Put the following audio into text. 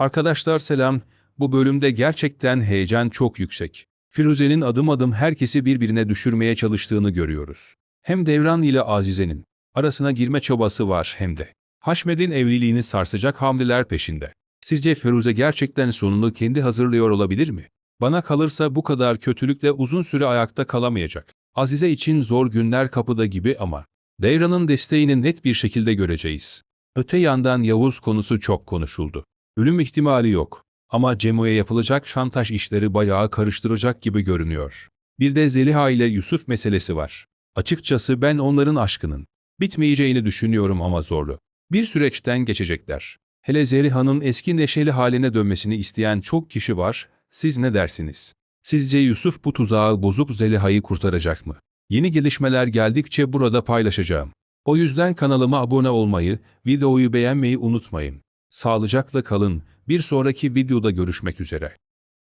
Arkadaşlar selam. Bu bölümde gerçekten heyecan çok yüksek. Firuze'nin adım adım herkesi birbirine düşürmeye çalıştığını görüyoruz. Hem Devran ile Azize'nin arasına girme çabası var hem de. Haşmet'in evliliğini sarsacak hamleler peşinde. Sizce Firuze gerçekten sonunu kendi hazırlıyor olabilir mi? Bana kalırsa bu kadar kötülükle uzun süre ayakta kalamayacak. Azize için zor günler kapıda gibi ama Devran'ın desteğini net bir şekilde göreceğiz. Öte yandan Yavuz konusu çok konuşuldu. Ölüm ihtimali yok. Ama Cemo'ya yapılacak şantaj işleri bayağı karıştıracak gibi görünüyor. Bir de Zeliha ile Yusuf meselesi var. Açıkçası ben onların aşkının bitmeyeceğini düşünüyorum ama zorlu. Bir süreçten geçecekler. Hele Zeliha'nın eski neşeli haline dönmesini isteyen çok kişi var. Siz ne dersiniz? Sizce Yusuf bu tuzağı bozup Zeliha'yı kurtaracak mı? Yeni gelişmeler geldikçe burada paylaşacağım. O yüzden kanalıma abone olmayı, videoyu beğenmeyi unutmayın. Sağlıcakla kalın. Bir sonraki videoda görüşmek üzere.